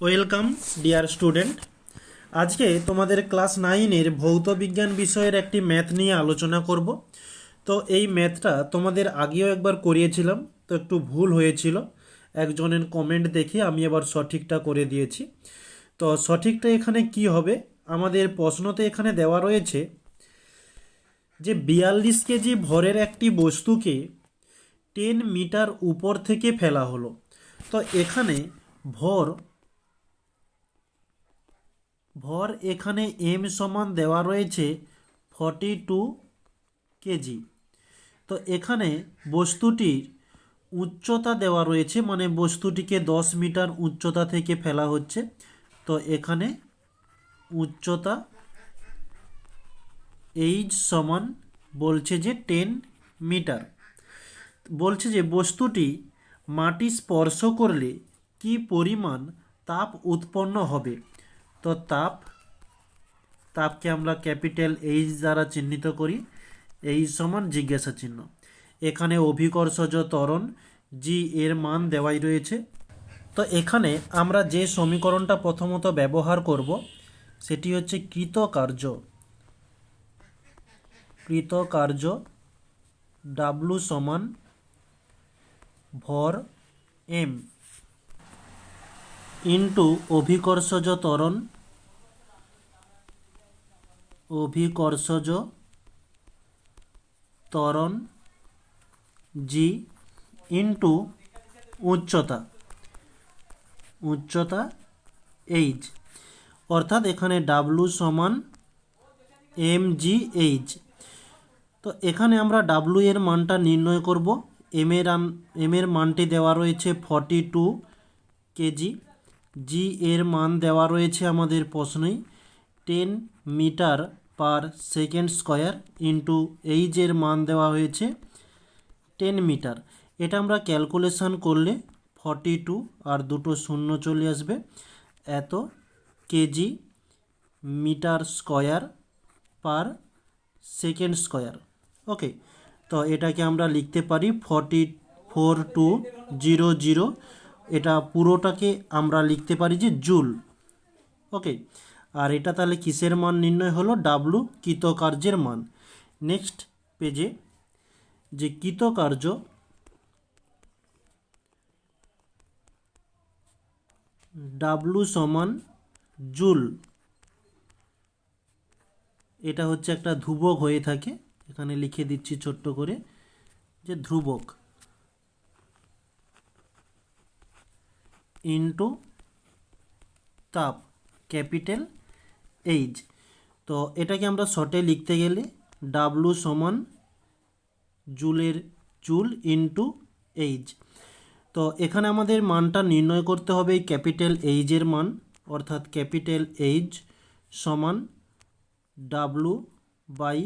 Welcome, dear student. আজকে তোমাদের class নাইনের ভৌত বিজ্ঞান বিষয়ের একটি ম্যাথ নিয়ে আলোচনা করব। তো এই ম্যাথটা তোমাদের আগেও একবার করিয়েছিলাম, তো একটু ভুল হয়েছিল। একজনের কমেন্ট দেখে আমি আবার সঠিকটা করে দিয়েছি। তো সঠিকটা এখানে কি হবে? আমাদের প্রশ্নতে এখানে দেওয়া রয়েছে যে বিয়াল্লিশ কেজি ভরের একটি বস্তুকে টেন মিটার উপর থেকে ফেলা হলো। তো এখানে ভর ভর এখানে এম সমান দেওয়া রয়েছে ফর্টি টু কেজি। তো এখানে বস্তুটির উচ্চতা দেওয়া রয়েছে মানে বস্তুটিকে দশ মিটার উচ্চতা থেকে ফেলা হচ্ছে। তো এখানে উচ্চতা এইচ সমান বলছে যে টেন মিটার। বলছে যে বস্তুটি মাটি স্পর্শ করলে কি পরিমাণ তাপ উৎপন্ন হবে? তো তাপ, তাপকে আমরা ক্যাপিটাল এইচ দ্বারা চিহ্নিত করি। এইচ সমান জিজ্ঞাসা চিহ্ন। এখানে অভিকর্ষজ ত্বরণ জি এর মান দেওয়াই রয়েছে। তো এখানে আমরা যে সমীকরণটা প্রথমত ব্যবহার করব, সেটি হচ্ছে কৃতকার্য। কৃতকার্য ডাব্লু সমান ভর এম ইন্টু অভিকর্ষজ ত্বরণ অভিকর্ষজ ত্বরণ জি ইন্টু উচ্চতা উচ্চতা এইচ অর্থাৎ এখানে ডাব্লু সমান এম জি এইচ তো এখানে আমরা ডাব্লু এর মানটা নির্ণয় করব। এম এর এম এর মানটি দেওয়া রয়েছে ফর্টি টু কেজি। জি এর মান দেওয়া রয়েছে আমাদের প্রশ্নেই। Ten meter per second square into H এর মান দেওয়া হয়েছে টেন মিটার। এটা আমরা ক্যালকুলেশন করলে ফর্টি টু আর দুটো শূন্য চলে আসবে। এত kg meter square per second square. Okay, তো এটাকে আমরা লিখতে পারি forty four two zero zero. এটা পুরোটাকে আমরা লিখতে পারি যে জুল। ওকে, আর এটা তাহলে কিসের মান নির্ণয় হলো? ডাব্লু কৃতকার্যের মান। নেক্সট পেজে যে কৃতকার্য ডাব্লু সমান জুল, এটা হচ্ছে একটা ধ্রুবক হয়ে থাকে। এখানে লিখে দিচ্ছি ছোট্ট করে যে ধ্রুবক। ইন্টু তাপ ক্যাপিটাল এইচ তো এটাকে আমরা শর্টে লিখতে গেলে ডাব্লু সমান জুলের জুল ইন্টু এইচ তো এখানে আমাদের মানটা নির্ণয় করতে হবে ক্যাপিটাল এইচের মান, অর্থাৎ ক্যাপিটাল এইচ সমান ডাব্লু বাই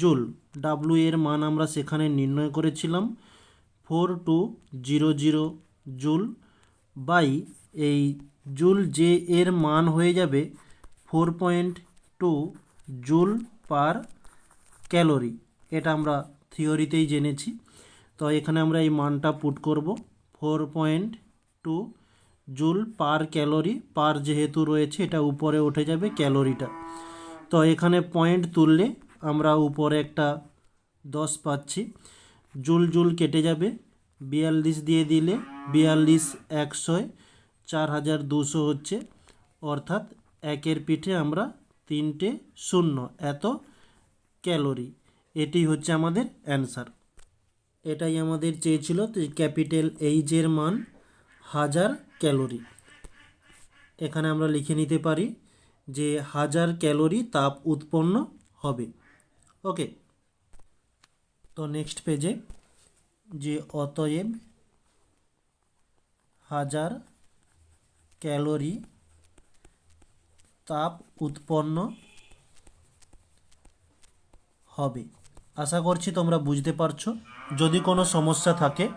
জুল। ডাব্লু এর মান আমরা সেখানে নির্ণয় করেছিলাম four two zero zero joule. By, এই জুল যে এর মান হয়ে যাবে four point two joule per calorie. এটা আমরা থিওরিতেই জেনেছি। তো এখানে আমরা এই মানটা পুট করব। Four point two joule per calorie, per যেহেতু রয়েছে, এটা উপরে উঠে যাবে ক্যালোরিটা। তো এখানে পয়েন্ট তুললে আমরা উপরে একটা দশ পাচ্ছি। জুল জুল কেটে যাবে। বিয়াল্লিশ দিয়ে দিলে বিয়াল্লিশ, একশোয়, চার হাজার দুশো হচ্ছে। অর্থাৎ একের পিঠে আমরা তিনটে শূন্য। এত ক্যালোরি। এটি হচ্ছে আমাদের অ্যান্সার। এটাই আমাদের চেয়েছিল ক্যাপিটাল এইচের মান হাজার ক্যালোরি। এখানে আমরা লিখে নিতে পারি যে হাজার ক্যালোরি তাপ উৎপন্ন হবে। ওকে। তো নেক্সট পেজে যে অতএব হাজার ক্যালোরি তাপ উৎপন্ন হবে। আশা করছি তোমরা বুঝতে পারছ। যদি কোনো সমস্যা থাকে,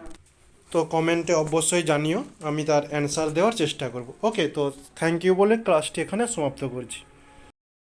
তো কমেন্টে অবশ্যই জানিও। আমি তার অ্যান্সার দেওয়ার চেষ্টা করব। ওকে, তো থ্যাংক ইউ বলে ক্লাসটি এখানে সমাপ্ত করছি।